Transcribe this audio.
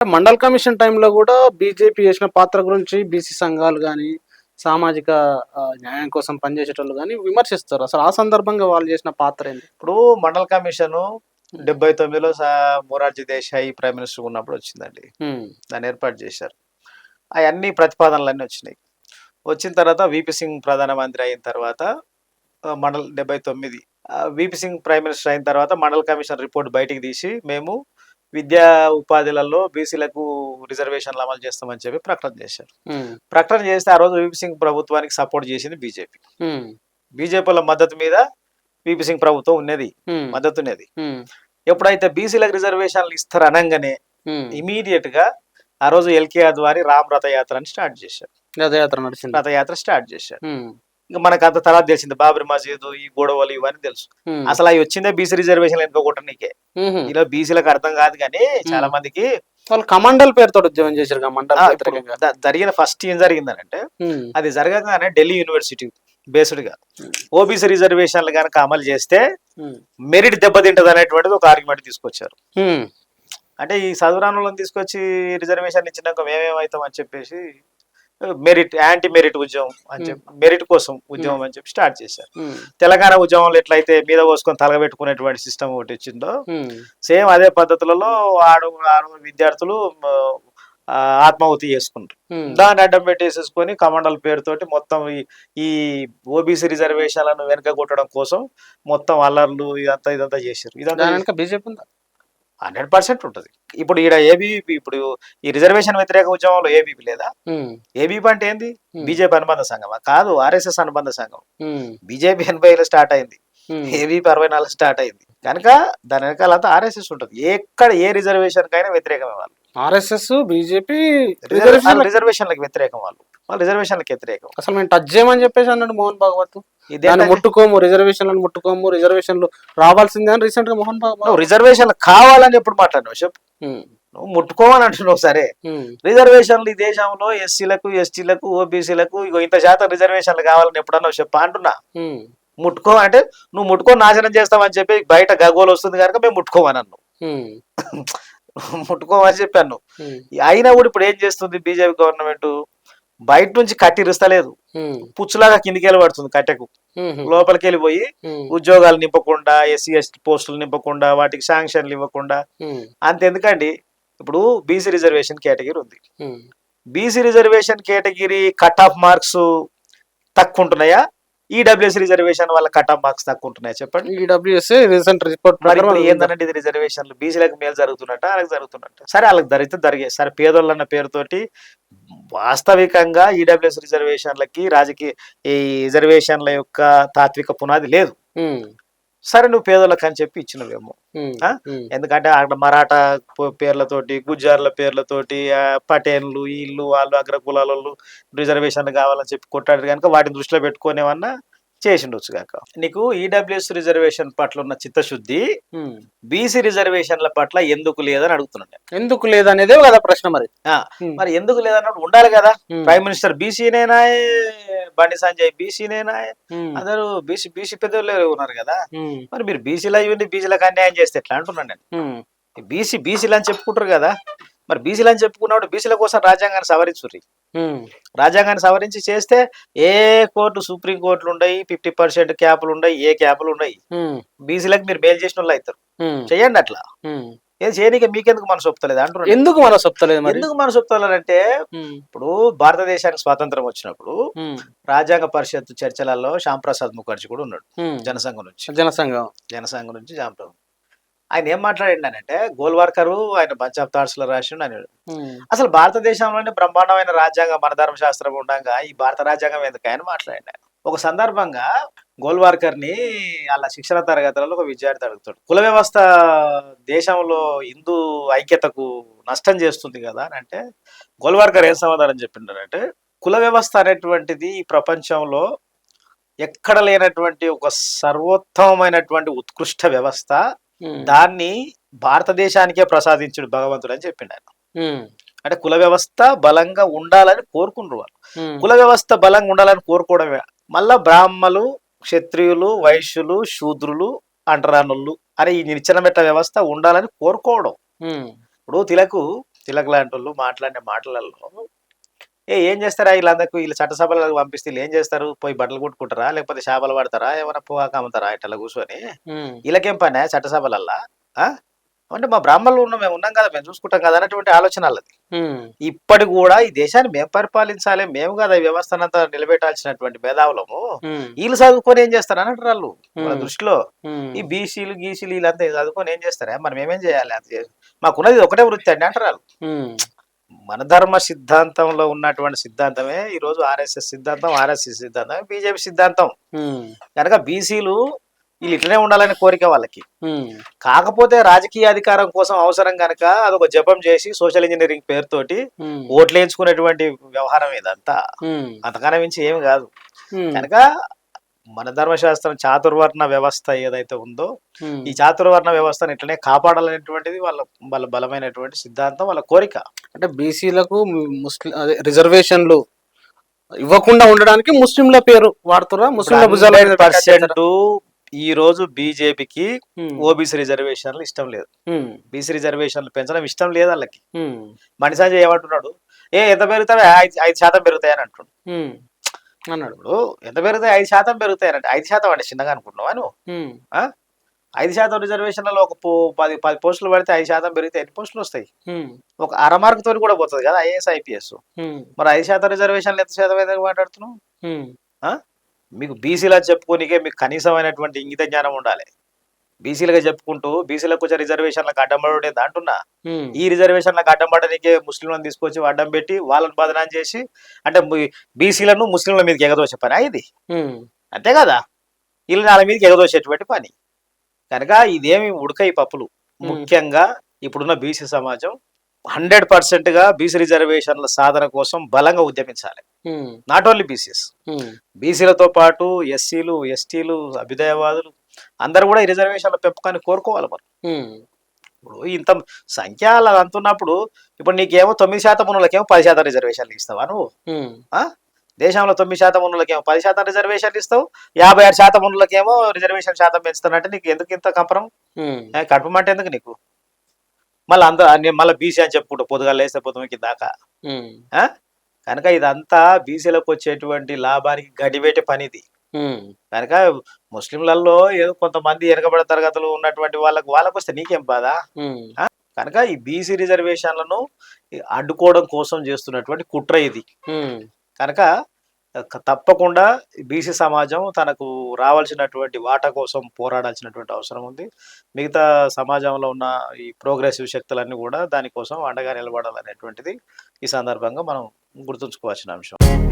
Mandal commission టైంలో కూడా BJP చేసిన పాత్ర గురించి బీసీ సంఘాలు కానీ సామాజిక న్యాయం కోసం పనిచేసేటోళ్ళు కానీ విమర్శిస్తారు. అసలు ఆ సందర్భంగా వాళ్ళు చేసిన పాత్ర ఏంటి? ఇప్పుడు మండల కమిషన్ డెబ్బై తొమ్మిదిలో మొరార్జీ దేశాయి ప్రైమ్ మినిస్టర్ ఉన్నప్పుడు వచ్చిందండి. దాన్ని ఏర్పాటు చేశారు. అవన్నీ ప్రతిపాదనలన్నీ వచ్చినాయి. వచ్చిన తర్వాత విపి సింగ్ ప్రధానమంత్రి అయిన తర్వాత మండల్ డెబ్బై తొమ్మిది విపి సింగ్ ప్రైమ్ మినిస్టర్ అయిన తర్వాత మండల్ కమిషన్ రిపోర్ట్ బయటికి తీసి మేము విద్యా ఉపాధిలలో బీసీలకు రిజర్వేషన్లు అమలు చేస్తామని చెప్పి ప్రకటన చేశారు. ప్రకటన చేస్తే ఆ రోజు విపి సింగ్ ప్రభుత్వానికి సపోర్ట్ చేసింది బీజేపీ. బీజేపీల మద్దతు మీద విపి సింగ్ ప్రభుత్వం ఉన్నది. మద్దతు ఉన్నది. ఎప్పుడైతే బీసీలకు రిజర్వేషన్లు ఇస్తారు అనగానే. ఇమీడియట్గా ఆ రోజు ఎల్కేఆర్ ద్వారా రామ్ రథయాత్రని స్టార్ట్ చేశారు. రథయాత్ర నడిచింది. రథయాత్ర స్టార్ట్ చేశారు. ఇంకా మనకు అంత తర్వాత తెలిసింది. బాబరి మసీదు ఈ గొడవలు ఇవన్నీ తెలుసు. అసలు అవి వచ్చిందే బీసీ రిజర్వేషన్ ఎన్నుకోవటానికే ఉమ్. ఇలా బీసీలకు అర్థం కాదు కానీ చాలా మందికి వాళ్ళు కమండల్ పేరుతో ఉద్యమం చేశారు కదా, మండల్ ఆ, వ్యతిరేకంగా ఇప్పుడు ద- జరిగిన ఫస్ట్ ఏం జరిగిందనంటే అది జరగగానే ఢిల్లీ యూనివర్సిటీ బేస్డ్గా ఓబీసీ రిజర్వేషన్లు కనుక అమలు చేస్తే మెరిట్ దెబ్బతింటది అనేటువంటిది ఒక ఆర్గ్యుమెంట్ తీసుకొచ్చారు. అంటే ఈ చదువురానులను తీసుకొచ్చి రిజర్వేషన్ ఇచ్చినాక మేమేమవుతాం అని చెప్పేసి మెరిట్ యాంటీ మెరిట్ ఉద్యమం అని చెప్పి మెరిట్ కోసం ఉద్యమం అని చెప్పి స్టార్ట్ చేశారు. ఉమ్, తెలంగాణ ఉద్యమంలో ఎట్లయితే మీద పోసుకొని తలగబెట్టుకునేటువంటి సిస్టమ్ ఒకటి వచ్చిందో సేమ్ అదే పద్ధతులలో ఆడు ఆడు విద్యార్థులు ఆత్మాహుతి చేసుకుంటారు. దాన్ని అడ్డం పెట్టేసేసుకొని కమండల్ పేరుతోటి మొత్తం ఈ ఓబీసీ రిజర్వేషన్లను వెనక కొట్టడం కోసం మొత్తం అల్లర్లు ఇదంతా ఇదంతా చేశారు. ఇదంతా బీజేపీ ఉందా? హండ్రెడ్ పర్సెంట్ ఉంటుంది. ఇప్పుడు ఈడ ఏబీపీ ఇప్పుడు ఈ రిజర్వేషన్ వ్యతిరేక ఉద్యమంలో ఏబీపీ లేదా? ఏబీపీ అంటే ఏంది. బీజేపీ అనుబంధ సంఘమా? కాదు ఆర్ఎస్ఎస్ అనుబంధ సంఘం. బీజేపీ ఎనభైలో స్టార్ట్ అయింది. ఏబీపీ అరవై నాలుగు స్టార్ట్ అయింది. కనుక దాని వెనకాల అంతా ఆర్ఎస్ఎస్ ఉంటుంది. ఎక్కడ ఏ రిజర్వేషన్ కైనా వ్యతిరేకమే వాళ్ళు. ఆర్ఎస్ఎస్ బీజేపీ రిజర్వేషన్ రిజర్వేషన్లకు వ్యతిరేకం వాళ్ళు. వాళ్ళు రిజర్వేషన్లకు వ్యతిరేకం. అసలు మేము టచ్ చేయమని చెప్పేసి అన్నాడు మోహన్ భాగవత్. ఇదే దాన్ని ముట్టుకోము రిజర్వేషన్లను ముట్టుకోము రిజర్వేషన్లు రావాల్సిందే అని రీసెంట్గా మోహన్ భాగవత్ రిజర్వేషన్లు కావాలని ఎప్పుడు మాట్లాడినావు. చెప్పు. నువ్వు ముట్టుకోమని అంటున్నావు సరే. రిజర్వేషన్లు ఈ దేశంలో ఎస్సీలకు ఎస్టీలకు ఓబీసీలకు ఇంత శాతం రిజర్వేషన్లు కావాలని ఎప్పుడన్నా చెప్పా అంటున్నా. ముట్టుకో అంటే నువ్వు ముట్టుకో నాశనం చేస్తామని చెప్పి బయట గగోలు వస్తుంది కనుక మేము ముట్టుకోమని అన్నావు ఉమ్, ముట్టుకోమని చెప్పాను. అయినా కూడా ఇప్పుడు ఏం చేస్తుంది బీజేపీ గవర్నమెంట్? బయట నుంచి కట్టి రిస్తలేదు ఉమ్, పుచ్చులాగా కిందికి వెళ్ళి పడుతుంది కట్టెకు లోపలికి వెళ్ళిపోయి ఉద్యోగాలు నింపకుండా ఎస్సీ ఎస్టీ పోస్టులు నింపకుండా వాటికి శాంక్షన్లు ఇవ్వకుండా. అంతెందుకండి? ఇప్పుడు బీసీ రిజర్వేషన్ కేటగిరీ ఉంది. BC reservation category cut off marks తక్కువ ఉంటున్నాయా? ఈడబ్ల్యూఎస్ రిజర్వేషన్ వల్ల కట్ ఆఫ్ మార్క్స్ తక్కువ ఉంటున్నాయా చెప్పండి? ఈడబ్ల్యూఎస్ రీసెంట్ రిపోర్ట్ ఏంటంటే ఇది రిజర్వేషన్లు బీసీలకు మేలు జరుగుతున్నట్ట వాళ్ళకి జరుగుతున్నట్ట? సరే వాళ్ళకి జరిగితే జరిగే సరే పేదోళ్ళు అన్న పేరుతోటి వాస్తవికంగా ఈడబ్ల్యూఎస్ రిజర్వేషన్లకి రాజకీయ ఈ రిజర్వేషన్ల యొక్క తాత్విక పునాది లేదు. ఉమ్, సరే నువ్వు పేదోళ్ళకి అని చెప్పి ఇచ్చినవేమో. ఎందుకంటే అక్కడ మరాఠా పేర్లతోటి గుజ్జార్ల పేర్లతోటి పటేన్లు వీళ్ళు వాళ్ళు అగ్రకులాల వాళ్ళు రిజర్వేషన్లు కావాలని చెప్పి కొట్టాడు కనుక వాటిని దృష్టిలో పెట్టుకొని ఏమన్నా చేసిండొచ్చు కాక. నీకు ఈడబ్ల్యూఎస్ రిజర్వేషన్ పట్ల ఉన్న చిత్తశుద్ధి. బీసీ రిజర్వేషన్ల పట్ల ఎందుకు లేదని అడుగుతున్నాను నేను. ఎందుకు లేదనేదే కదా ప్రశ్న మరి. మరి ఎందుకు లేదన్నప్పుడు ఉండాలి కదా. ప్రైమ్ మినిస్టర్ బీసీనేనా బండి సంజయ్ బీసీనేనా అందరూ బీసీ బీసీ పెద్దలు ఉన్నారు కదా. మరి మీరు బీసీలో ఇవ్వండి బీసీలకు అన్యాయం చేస్తే ఎట్లా అంటున్నాను నేను? బీసీ బీసీలు అని చెప్పుకుంటారు కదా. మరి బీసీలు అని చెప్పుకున్నప్పుడు బీసీల కోసం రాజ్యాంగాన్ని సవరించుర్రి. రాజ్యాంగాన్ని సవరించి చేస్తే ఏ కోర్టు సుప్రీం కోర్టులు ఉన్నాయి ఫిఫ్టీ పర్సెంట్ క్యాపులు ఉన్నాయి ఏ క్యాపులు ఉన్నాయి బీసీలకు మీరు మేలు చేసిన వాళ్ళు అవుతారు చేయండి అట్లా. ఏది చేయనీకి మీకెందుకు మనసు ఒప్పుతలేదు అంటున్నాను ఎందుకు మన చెప్తలేదు మరి? ఎందుకు మనసు ఒప్పుతలేరంటే ఉమ్, ఇప్పుడు భారతదేశానికి స్వాతంత్రం వచ్చినప్పుడు రాజ్యాంగ పరిషత్ చర్చలలో శ్యామ్ ప్రసాద్ ముఖర్జీ కూడా ఉన్నాడు. జనసంఘం నుంచి. జనసంఘం. జనసంఘం నుంచి శ్యామ్ ఆయన ఏం మాట్లాడండి అంటే గోల్వార్కరు ఆయన బంచ్ ఆఫ్ థాట్స్లో రాసిండు ఉమ్, అసలు భారతదేశంలోనే బ్రహ్మాండమైన రాజ్యాంగం మన ధర్మశాస్త్రం ఉండగా ఈ భారత రాజ్యాంగం ఎందుకు ఆయన మాట్లాడండి ఆయన. ఒక సందర్భంగా గోల్వార్కర్ని వాళ్ళ శిక్షణ తరగతులలో ఒక విద్యార్థి అడుగుతాడు. కుల వ్యవస్థ దేశంలో హిందూ ఐక్యతకు నష్టం చేస్తుంది కదా అని అంటే గోల్వార్కర్ ఏం సమాధానం చెప్పిండారంటే కుల వ్యవస్థ అనేటువంటిది ఈ ప్రపంచంలో ఎక్కడ లేనటువంటి ఒక సర్వోత్తమమైనటువంటి ఉత్కృష్ట వ్యవస్థ. దాన్ని భారతదేశానికే ప్రసాదించుడు భగవంతుడు అని చెప్పిండు ఆయన అంటే కుల వ్యవస్థ బలంగా ఉండాలని కోరుకుంటారు వాళ్ళు. కుల వ్యవస్థ బలంగా ఉండాలని కోరుకోవడమే. మళ్ళా బ్రాహ్మలు క్షత్రియులు వైశ్యులు శూద్రులు అంటరానులు అనే ఈ నిచ్చెనమెట్ల వ్యవస్థ ఉండాలని కోరుకోవడం. ఇప్పుడు తిలకు తిలక్ లాంటి వాళ్ళు మాట్లాడిన మాటలలో ఏ ఏం చేస్తారా వీళ్ళందరికీ? వీళ్ళు చట్టసభలకు పంపిస్తే వీళ్ళు ఏం చేస్తారు? పోయి బట్టలు కుట్టుకుంటారా? లేకపోతే చేపలు పడతారా? ఏమైనా పొగాకు అమ్ముతారా? ఇట్లా కూర్చొని? వీళ్ళకేం పని చట్టసభలల్లా? ఆ? అంటే మా బ్రాహ్మణులు ఉన్నాం మేము ఉన్నాం కదా మేము చూసుకుంటాం కదా అన్నటువంటి ఆలోచన వాళ్ళది. ఉమ్, ఇప్పటి కూడా ఈ దేశాన్ని మేము పరిపాలించాలి మేము కదా ఈ వ్యవస్థనంతా నిలబెట్టాల్సినటువంటి మేధావులము వీళ్ళు చదువుకొని ఏం చేస్తారు అన్నట్టు వాళ్ళు వాళ్ళ దృష్టిలో. ఈ బీసీలు గీసీలు వీళ్ళంతా చదువుకొని ఏం చేస్తారా? మరి మేమేం చేయాలి? అది మాకున్నది ఒకటే వృత్తి అండి అంటారు వాళ్ళు. మన ధర్మ సిద్ధాంతంలో ఉన్నటువంటి సిద్ధాంతమే ఈ రోజు ఆర్ఎస్ఎస్ సిద్ధాంతం ఆర్ఎస్ఎస్ సిద్ధాంతం బీజేపీ సిద్ధాంతం. కనుక బీసీలు వీళ్ళు ఇట్లనే ఉండాలని కోరిక వాళ్ళకి. కాకపోతే రాజకీయ అధికారం కోసం అవసరం కనుక అదొక జపం చేసి సోషల్ ఇంజనీరింగ్ పేరుతోటి ఓట్లు వేయించుకునేటువంటి వ్యవహారం ఇదంతా. అంతకన్నా మించి ఏమి కాదు. కనుక మన ధర్మశాస్త్రం చాతుర్వర్ణ వ్యవస్థ ఏదైతే ఉందో. ఈ చాతుర్వర్ణ వ్యవస్థను ఇట్లనే కాపాడాలనేటువంటిది వాళ్ళ వాళ్ళ బలమైనటువంటి సిద్ధాంతం వాళ్ళ కోరిక. అంటే బీసీలకు ముస్లిం రిజర్వేషన్లు ఇవ్వకుండా ఉండడానికి ముస్లింల పేరు వాడుతురా పెట్టేస్తారా? పర్సెంట్ ఈ రోజు బీజేపీకి ఓబీసీ రిజర్వేషన్లు ఇష్టం లేదు. బీసీ రిజర్వేషన్లు పెంచడం ఇష్టం లేదు వాళ్ళకి మనిషి ఏమంటున్నాడు? ఏ ఎంత పెరుగుతావే? ఐదు శాతం పెరుగుతాయని అంటున్నాడు. అన్నాడు. ఇప్పుడు ఎంత పెరుగుతాయి? ఐదు శాతం పెరుగుతాయనంటే ఐదు శాతం అంటే చిన్నగా అనుకుంటున్నావా నువ్వు? ఐదు శాతం రిజర్వేషన్లలో ఒక పది పది పోస్టులు పడితే ఐదు శాతం పెరిగితే ఎన్ని పోస్టులు వస్తాయి? ఒక అర మార్క్ తోని కూడా పోతుంది కదా ఐఏఎస్ ఐపీఎస్. మరి ఐదు శాతం రిజర్వేషన్లు ఎంత శాతం అయితే మాట్లాడుతున్నావు? మీకు బీసీలా చెప్పుకోనికే మీకు కనీసమైనటువంటి ఇంగిత జ్ఞానం ఉండాలి. బీసీలుగా చెప్పుకుంటూ బీసీలకు వచ్చే రిజర్వేషన్లకు అడ్డం పడే అంటున్నా? ఈ రిజర్వేషన్లకు అడ్డం పడడానికే ముస్లింలను తీసుకొచ్చి అడ్డం పెట్టి వాళ్ళని బదనాం చేసి అంటే బీసీలను ముస్లింల మీదకి ఎగదోసే పని ఇది? అంతే కదా? వీళ్ళు వాళ్ళ మీదకి ఎగదోసేటువంటి పని. కనుక ఇదేమి ఉడక ఈ పప్పులు ముఖ్యంగా ఇప్పుడున్న బీసీ సమాజం హండ్రెడ్ పర్సెంట్గా బీసీ రిజర్వేషన్ల సాధన కోసం బలంగా ఉద్యమించాలి. నాట్ ఓన్లీ బీసీస్ ఉమ్, బీసీలతో పాటు ఎస్సీలు ఎస్టీలు అభ్యుదయవాదులు అందరూ కూడా ఈ రిజర్వేషన్ల పెంపకాన్ని కోరుకోవాలి ఉమ్, ఇప్పుడు ఇంత సంఖ్య అలా అంటున్నప్పుడు ఇప్పుడు నీకేమో తొమ్మిది శాతం ఉన్నోళ్ళకేమో పది శాతం రిజర్వేషన్లు ఇస్తావా నువ్వు? దేశంలో తొమ్మిది శాతం ఉన్నోళ్ళకేమో పది శాతం రిజర్వేషన్లు ఇస్తావు యాభై ఆరు శాతం ఉన్నోళ్ళకేమో రిజర్వేషన్ శాతం పెంచుతానంటే నీకు ఎందుకు ఇంత కంపరం? ఉమ్, ఏ, కడుపు మంట ఎందుకు నీకు? మళ్ళీ అందరూ మళ్ళీ బీసీ అని చెప్పుకుంటూ పొద్దుగా లేస్తే పొద్దుకి దాకా? కనుక ఇదంతా బీసీలకు వచ్చేటువంటి లాభానికి గడివేటే పనిది. కనుక ముస్లింలలో ఏదో కొంతమంది వెనకబడిన తరగతులు ఉన్నటువంటి వాళ్ళకు వాళ్ళకు వస్తే నీకేం బాధ? కనుక ఈ బీసీ రిజర్వేషన్లను అడ్డుకోవడం కోసం చేస్తున్నటువంటి కుట్ర ఇది. కనుక తప్పకుండా బీసీ సమాజం తనకు రావాల్సినటువంటి వాటా కోసం పోరాడాల్సినటువంటి అవసరం ఉంది. మిగతా సమాజంలో ఉన్న ఈ ప్రోగ్రెసివ్ శక్తులన్నీ కూడా దానికోసం అండగా నిలబడాలనేటువంటిది ఈ సందర్భంగా మనం గుర్తుంచుకోవాల్సిన అంశం